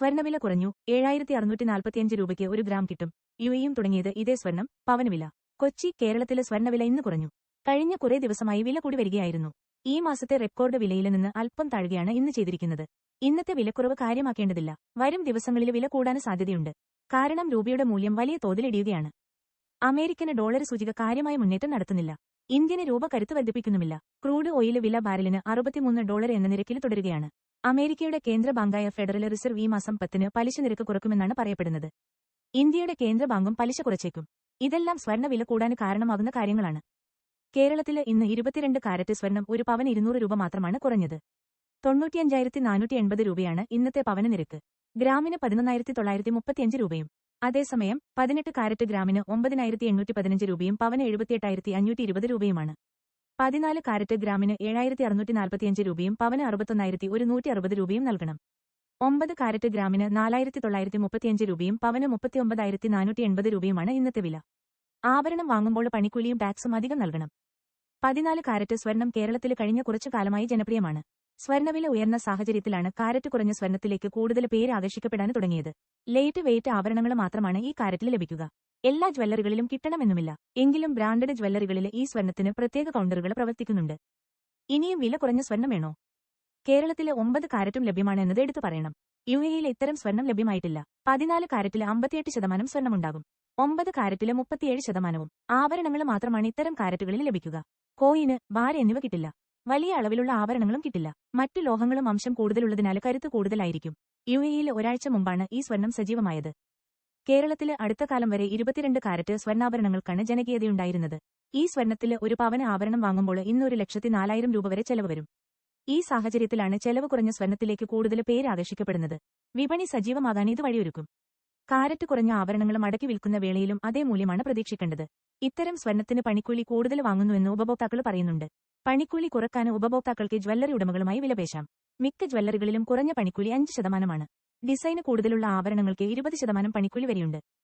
സ്വർണവില കുറഞ്ഞു. ഏഴായിരത്തി അറുന്നൂറ്റി നാൽപ്പത്തിയഞ്ച് രൂപയ്ക്ക് ഒരു ഗ്രാം കിട്ടും. യു എയും തുടങ്ങിയത് ഇതേ സ്വർണം പവനവില. കൊച്ചി കേരളത്തിലെ സ്വർണവില ഇന്ന് കുറഞ്ഞു. കഴിഞ്ഞ കുറേ ദിവസമായി വില കൂടി വരികയായിരുന്നു. ഈ മാസത്തെ റെക്കോർഡ് വിലയിൽ നിന്ന് അല്പം താഴുകയാണ് ഇന്ന് ചെയ്തിരിക്കുന്നത്. ഇന്നത്തെ വിലക്കുറവ് കാര്യമാക്കേണ്ടതില്ല. വരും ദിവസങ്ങളിൽ വില കൂടാൻ സാധ്യതയുണ്ട്. കാരണം രൂപയുടെ മൂല്യം വലിയ തോതിൽ ഇടിയുകയാണ് അമേരിക്കന് ഡോളർ സൂചിക കാര്യമായ മുന്നേറ്റം നടത്തുന്നില്ല. ഇന്ത്യന് രൂപ കരുത്ത് വർദ്ധിപ്പിക്കുന്നുമില്ല. ക്രൂഡ് ഓയിൽ വില ബാരലിന് അറുപത്തിമൂന്ന് ഡോളർ എന്ന നിരക്കിൽ തുടരുകയാണ്. അമേരിക്കയുടെ കേന്ദ്ര ബാങ്കായ ഫെഡറൽ റിസർവ് ഈ മാസം പത്തിന് പലിശ നിരക്ക് കുറക്കുമെന്നാണ് പറയപ്പെടുന്നത്. ഇന്ത്യയുടെ കേന്ദ്ര ബാങ്കും പലിശ കുറച്ചേക്കും. ഇതെല്ലാം സ്വർണവില കൂടാൻ കാരണമാകുന്ന കാര്യങ്ങളാണ്. കേരളത്തിൽ ഇന്ന് ഇരുപത്തിരണ്ട് കാരറ്റ് സ്വർണം ഒരു പവൻ ഇരുന്നൂറ് രൂപ മാത്രമാണ് കുറഞ്ഞത്. തൊണ്ണൂറ്റിയഞ്ചായിരത്തി നാനൂറ്റി എൺപത് രൂപയാണ് ഇന്നത്തെ പവന നിരക്ക്. ഗ്രാമിന് പതിനൊന്നായിരത്തി തൊള്ളായിരത്തി മുപ്പത്തിയഞ്ച് രൂപയും അതേസമയം പതിനെട്ട് കാരറ്റ് ഗ്രാമിന് ഒമ്പതിനായിരത്തി എണ്ണൂറ്റി പതിനഞ്ച് രൂപയും പവന് എഴുപത്തിയെട്ടായിരത്തി അഞ്ഞൂറ്റി ഇരുപത് രൂപയുമാണ്. പതിനാല് കാരറ്റ് ഗ്രാമിന് ഏഴായിരത്തി അറുന്നൂറ്റി നാൽപ്പത്തിയഞ്ച് രൂപയും പവന് അറുപത്തൊന്നായിരത്തി ഒരു നൂറ്റി അറുപത് രൂപയും നൽകണം. ഒമ്പത് കാരറ്റ് ഗ്രാമിന് നാലായിരത്തി തൊള്ളായിരത്തി മുപ്പത്തിയഞ്ച് രൂപയും പവന് മുപ്പത്തിയൊമ്പതായിരത്തി നാനൂറ്റി എൺപത് രൂപയുമാണ് ഇന്നത്തെ വില. ആഭരണം വാങ്ങുമ്പോൾ പണിക്കൂലിയും ടാക്സും അധികം നൽകണം. പതിനാല് കാരറ്റ് സ്വർണം കേരളത്തിൽ കഴിഞ്ഞ കുറച്ചു കാലമായി ജനപ്രിയമാണ്. സ്വർണവില ഉയർന്ന സാഹചര്യത്തിലാണ് കാരറ്റ് കുറഞ്ഞ സ്വർണത്തിലേക്ക് കൂടുതൽ പേര് ആകർഷിക്കപ്പെടാൻ തുടങ്ങിയത്. ലേറ്റ് വെയിറ്റ് ആഭരണങ്ങൾ മാത്രമാണ് ഈ കാരറ്റിൽ ലഭിക്കുക. എല്ലാ ജ്വല്ലറികളിലും കിട്ടണമെന്നുമില്ല. എങ്കിലും ബ്രാൻഡഡ് ജ്വല്ലറികളിലെ ഈ സ്വർണത്തിന് പ്രത്യേക കൗണ്ടറുകൾ പ്രവർത്തിക്കുന്നുണ്ട്. ഇനിയും വില കുറഞ്ഞ സ്വർണം വേണോ? കേരളത്തിലെ ഒമ്പത് കാരറ്റും ലഭ്യമാണ് എന്നത് എടുത്തു പറയണം. യു എയിൽ ഇത്തരം സ്വർണം ലഭ്യമായിട്ടില്ല. പതിനാല് കാരറ്റിലെ അമ്പത്തിയെട്ട് ശതമാനം സ്വർണമുണ്ടാകും. ഒമ്പത് കാരറ്റിലെ മുപ്പത്തിയേഴ് ശതമാനവും ആഭരണങ്ങൾ മാത്രമാണ് ഇത്തരം കാരറ്റുകളിൽ ലഭിക്കുക. കോയിന് ബാര എന്നിവ കിട്ടില്ല. വലിയ അളവിലുള്ള ആഭരണങ്ങളും കിട്ടില്ല. മറ്റു ലോഹങ്ങളും അംശം കൂടുതലുള്ളതിനാൽ കരുത്ത് കൂടുതലായിരിക്കും. യു എയിൽ ഒരാഴ്ച മുമ്പാണ് ഈ സ്വർണം സജീവമായത്. കേരളത്തിൽ അടുത്ത കാലം വരെ ഇരുപത്തിരണ്ട് കാരറ്റ് സ്വർണാഭരണങ്ങൾക്കാണ് ജനകീയതയുണ്ടായിരുന്നത്. ഈ സ്വർണത്തിൽ ഒരു പവന ആഭരണം വാങ്ങുമ്പോൾ ഇന്ന് ഒരു ലക്ഷത്തി നാലായിരം രൂപ വരെ ചെലവ് വരും. ഈ സാഹചര്യത്തിലാണ് ചെലവ് കുറഞ്ഞ സ്വർണത്തിലേക്ക് കൂടുതൽ പേര് ആകർഷിക്കപ്പെടുന്നത്. വിപണി സജീവമാകാൻ ഇത് വഴിയൊരുക്കും. കാരറ്റ് കുറഞ്ഞ ആഭരണങ്ങൾ മടക്കി വിൽക്കുന്ന വേളയിലും അതേ മൂല്യമാണ് പ്രതീക്ഷിക്കേണ്ടത്. ഇത്തരം സ്വർണത്തിന് പണിക്കൂലി കൂടുതൽ വാങ്ങുന്നുവെന്ന് ഉപഭോക്താക്കൾ പറയുന്നുണ്ട്. പണിക്കൂലി കുറയ്ക്കാൻ ഉപഭോക്താക്കൾക്ക് ജ്വല്ലറി ഉടമകളുമായി വിലപേശാം. മിക്ക ജ്വല്ലറികളിലും കുറഞ്ഞ പണിക്കൂലി അഞ്ച് ശതമാനമാണ്. ഡിസൈന് കൂടുതലുള്ള ആഭരണങ്ങൾക്ക് ഇരുപത് ശതമാനം പണിക്കൂലി വരെയുണ്ട്.